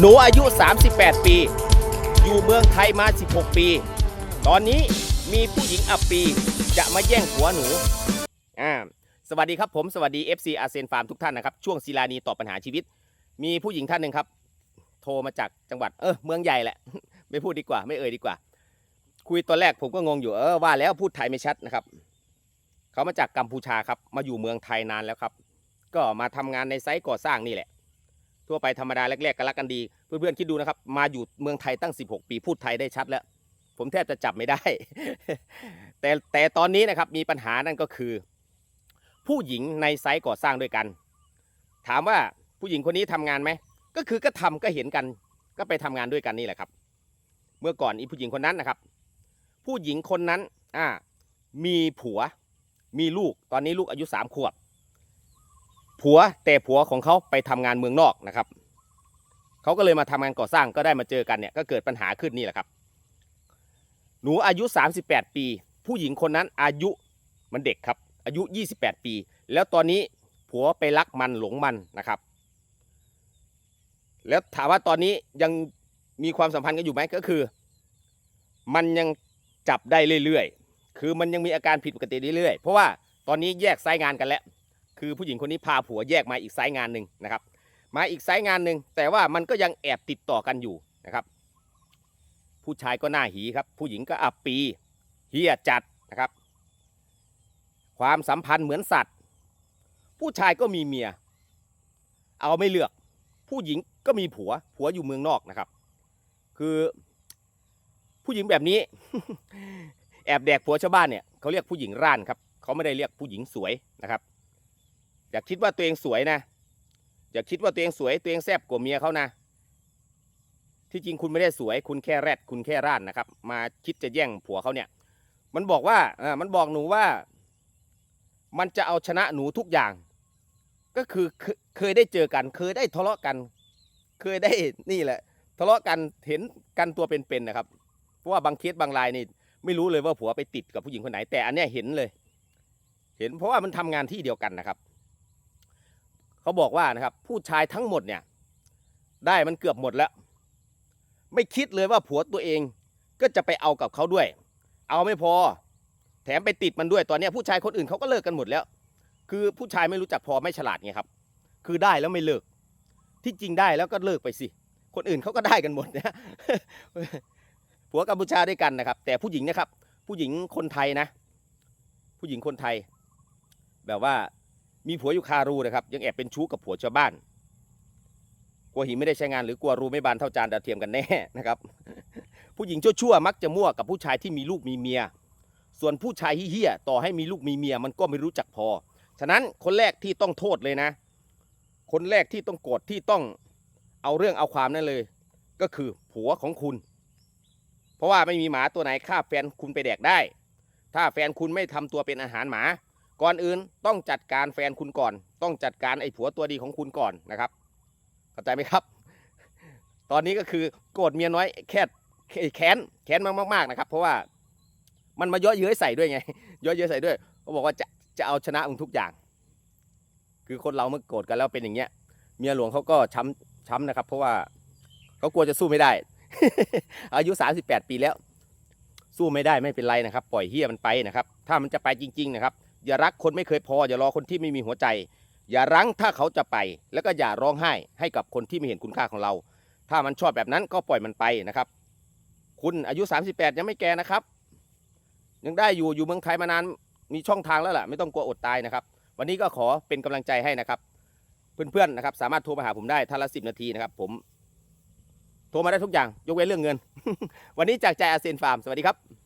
หนูอายุ 38 ปี อยู่เมืองไทยมา 16 ปี ตอนนี้มีผู้หญิงอับปี จะมาแย่งผัวหนูอ่าสวัสดีครับผมสวัสดี FC อาเซนฟาร์มทุกท่านนะครับ ช่วงศิลานีตอบปัญหาชีวิต มีผู้หญิงท่านหนึ่งครับ โทรมาจากจังหวัดเออเมืองใหญ่แหละ ไม่พูดดีกว่า ไม่เอ่ยดีกว่า คุยตอนแรกผมก็งงอยู่เออว่าแล้วพูดไทยไม่ชัดนะครับเขามาจากกัมพูชาครับ มาอยู่เมืองไทยนานแล้วครับ ก็มาทำงานในไซต์ก่อสร้างนี่แหละ ทั่วไปธรรมดาแรกๆก็รักกันดี เพื่อนๆคิดดูนะครับ มาอยู่เมืองไทยตั้ง 16 ปีพูดไทยได้ชัดแล้ว ผมแทบจะจับไม่ได้ แต่แต่ตอนนี้นะครับมีปัญหานั่นก็คือ ผู้หญิงในไซต์ก่อสร้างด้วยกัน ถามว่าผู้หญิงคนนี้ทำงานไหมก็คือก็ทำก็เห็นกันก็ไปทำงานด้วยกันนี่แหละครับ เมื่อก่อนอีผู้หญิงคนนั้นนะครับ ผู้หญิงคนนั้นอ่ามีผัวมีลูกตอนนี้ลูกอายุสามขวบ ผัวแต่ผัวของเขาไปทำงานเมืองนอกนะครับเขาก็เลยมาทำงานก่อสร้างก็ได้มาเจอกันเนี่ยก็เกิดปัญหาขึ้นนี่แหละครับ หนูอายุ 38 ปี ผู้หญิงคนนั้นอายุมันเด็กครับ อายุ 28 ปี แล้วตอนนี้ผัวไปรักมันหลงมันนะครับ แล้วถามว่าตอนนี้ยังมีความสัมพันธ์กันอยู่ไหมก็คือ มันยังจับได้เรื่อยๆ คือมันยังมีอาการผิดปกติเรื่อยๆ เพราะว่าตอนนี้แยกไซต์งานกันแล้ว คือผู้หญิงคนนี้พาผัวแยกมาอีกไซต์งานหนึ่งนะครับ มาอีกไซต์งานหนึ่งแต่ว่ามันก็ยังแอบติดต่อกันอยู่นะครับ ผู้ชายก็หน้าหีครับ ผู้หญิงก็อับปีเฮียจัดนะครับ ความสัมพันธ์เหมือนสัตว์ ผู้ชายก็มีเมีย เอาไม่เลือก ผู้หญิงก็มีผัว ผัวอยู่เมืองนอกนะครับ คือผู้หญิงแบบนี้ แอบแดกผัวชาวบ้านเนี่ยเขาเรียกผู้หญิงร่านครับเขาไม่ได้เรียกผู้หญิงสวยนะครับ อย่าคิดว่าตัวเองสวยนะ อย่าคิดว่าตัวเองสวยตัวเองแซ่บกว่าเมียเขานะ ที่จริงคุณไม่ได้สวย คุณแค่แรดคุณแค่ร่านนะครับ มาคิดจะแย่งผัวเขาเนี่ย มันบอกว่าอ่ามันบอกหนูว่า มันจะเอาชนะหนูทุกอย่าง ก็คือเคยได้เจอกัน เคยได้ทะเลาะกัน เคยได้นี่แหละ ทะเลาะกันเห็นกันตัวเป็นๆนะครับ เพราะว่าบางเคสบางรายนี่ไม่รู้เลยว่าผัวไปติดกับผู้หญิงคนไหน แต่อันเนี้ยเห็นเลย เห็นเพราะว่ามันทำงานที่เดียวกันนะครับ เขาบอกว่านะครับ ผู้ชายทั้งหมดเนี่ย ได้มันเกือบหมดแล้ว ไม่คิดเลยว่าผัวตัวเองก็จะไปเอากับเขาด้วย เอาไม่พอ แถมไปติดมันด้วยตอนนี้ผู้ชายคนอื่นเขาก็เลิกกันหมดแล้ว คือผู้ชายไม่รู้จักพอไม่ฉลาดไงครับ คือได้แล้วไม่เลิก ที่จริงได้แล้วก็เลิกไปสิคนอื่นเขาก็ได้กันหมดนะผัวกัมพูชาด้วยกันนะครับ แต่ผู้หญิงนะครับ ผู้หญิงคนไทยนะ ผู้หญิงคนไทย แบบว่า มีผัวอยู่คารูนะครับ ยังแอบเป็นชู้กับผัวชาวบ้าน กลัวหินไม่ได้ใช้งานหรือกลัวรูไม่บานเท่าจานดาวเทียมกันแน่นะครับ ผู้หญิงชั่วๆมักจะมั่วกับผู้ชายที่มีลูกมีเมีย ส่วนผู้ชายเฮี้ยต่อให้มีลูกมีเมีย มันก็ไม่รู้จักพอ ฉะนั้นคนแรกที่ต้องโทษเลยนะ คนแรกที่ต้องโกรธที่ต้องเอาเรื่องเอาความนั่นเลย ก็คือผัวของคุณ เพราะว่าไม่มีหมาตัวไหนฆ่าแฟนคุณไปแดกได้ ถ้าแฟนคุณไม่ทำตัวเป็นอาหารหมา ก่อนอื่นต้องจัดการแฟนคุณก่อน ต้องจัดการไอ้ผัวตัวดีของคุณก่อนนะครับเข้าใจไหมครับ ตอนนี้ก็คือโกรธเมียน้อยแค่แค้นแค้นมากๆนะครับ เพราะว่ามันมาเยอะเย้ยใส่ด้วยไงเยอะเย้ยใส่ด้วยเขาบอกว่าจะจะเอาชนะมึงทุกอย่าง คือคนเราเมื่อโกรธกันแล้วเป็นอย่างเงี้ย เมียหลวงเขาก็ช้ำช้ำนะครับ เพราะว่าเขากลัวจะสู้ไม่ได้ อายุ 38 ปีแล้ว สู้ไม่ได้ไม่เป็นไรนะครับ ปล่อยเฮียมันไปนะครับ ถ้ามันจะไปจริง ๆ นะครับ อย่ารักคนไม่เคยพอ อย่ารอคนที่ไม่มีหัวใจ อย่ารั้งถ้าเขาจะไป แล้วก็อย่าร้องไห้ให้กับคนที่ไม่เห็นคุณค่าของเรา ถ้ามันชอบแบบนั้นก็ปล่อยมันไปนะครับ คุณอายุ 38 ยังไม่แก่นะครับ ยังได้อยู่อยู่เมืองไทยมานานมีช่องทางแล้วล่ะ ไม่ต้องกลัวอดตายนะครับ วันนี้ก็ขอเป็นกำลังใจให้นะครับ เพื่อนๆนะครับ สามารถโทรมาหาผมได้ท่านละสินาทีนะครับ ผมโทรมาได้ทุกอย่างยกเว้นเรื่องเงิน วันนี้จากใจอาเซียนฟาร์มสวัสดีครับ